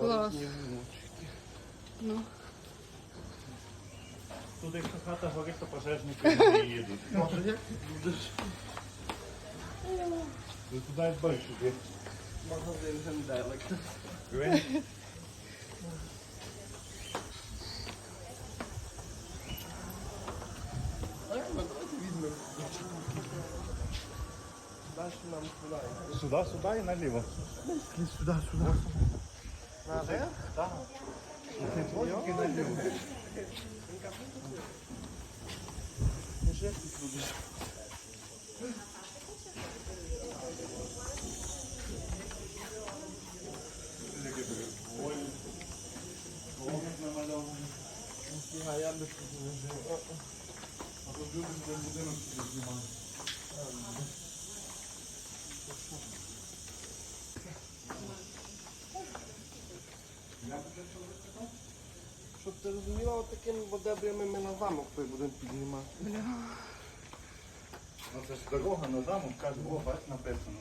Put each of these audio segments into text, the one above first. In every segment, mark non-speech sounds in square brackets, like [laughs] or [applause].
Клас. Ну. Тут якщо хата горить, то пожежники не їдуть. Може, як ти будеш? Ви туди більше є. Магазин генделик. А як ми давайте візьмемо. Далі нам сюди. Сюди, сюди і наліво. Сюди, сюди. Наверх? Так. Тільки наліво. Ну, що як ти будеш? Ніга, я би тут не жив. А тут люди де будинок собі знімають. Щоб ти розуміла, от такими водебрями ми на замок той будемо піднімати. Ну це ж дорога на замок, каже, о, бач, написано.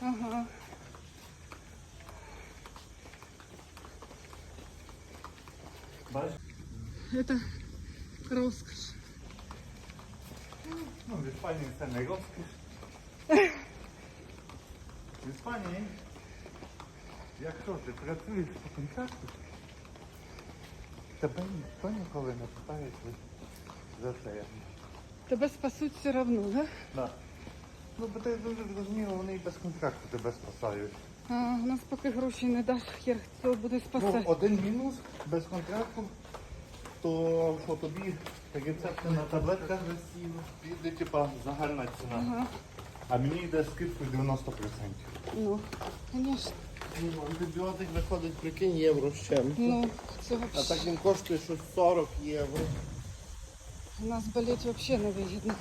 Ага. Бач? Это роскошь. Ну, в Іспанії це не розкіш. В Іспанії, якщо ти працюєш по контракту, тебе ніхто ніколи не питає за це. Тебе спасуть все равно, да? Да. Ну, бо ти дуже зрозуміло, вони і без контракту тебе спасають. А, у нас поки гроші не даш, хер хто буде Ну, один мінус без контракту, то що тобі рецептна таблетка піде, типа, загальна ціна. Ага. А мені йде скидкою 90%. Ну, звісно. Ну, антибіотик виходить, прикинь, євро з чим. Ну, це А так він коштує щось 40 євро. У нас болеть вообще не вигідно.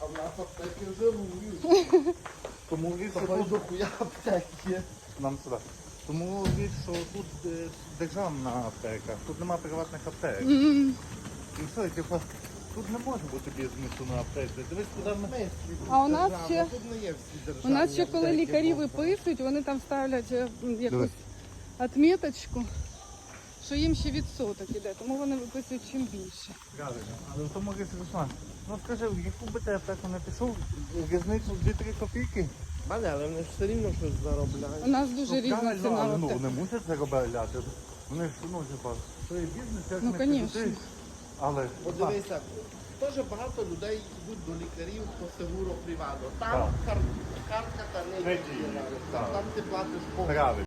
А в нас аптеки жирують. [laughs] Тому від, що Тобто тут до хуя аптеки є. нам сюди. Тому від, що тут е, державна аптека, тут нема приватних аптек. І все, типа, тут не може бути бізнесу на аптеці. Дивись, куди ми. А у нас ще- Тут не є всі У державні нас ще коли аптеки, лікарі бо- виписують, вони там ставлять е, якусь отметочку, що їм ще відсоток іде, тому вони виписують чим більше. Правильно. Але в тому Руслан, ну скажи, в яку би ти аптеку не пішов, різницю в 2-3 копійки? Мене, але вони ж все рівно щось У заробляють. нас дуже Ну, різна правильно, ціна. але ну, аптек. вони мусять заробляти. Вони ж, ну, типа, є бізнес, як Ну, не конечно. Але, подивися, дуже багато людей йдуть до лікарів по сегуру приваду. Там Так. кар- картка та не діє. навіть. Там ти платиш по правильно.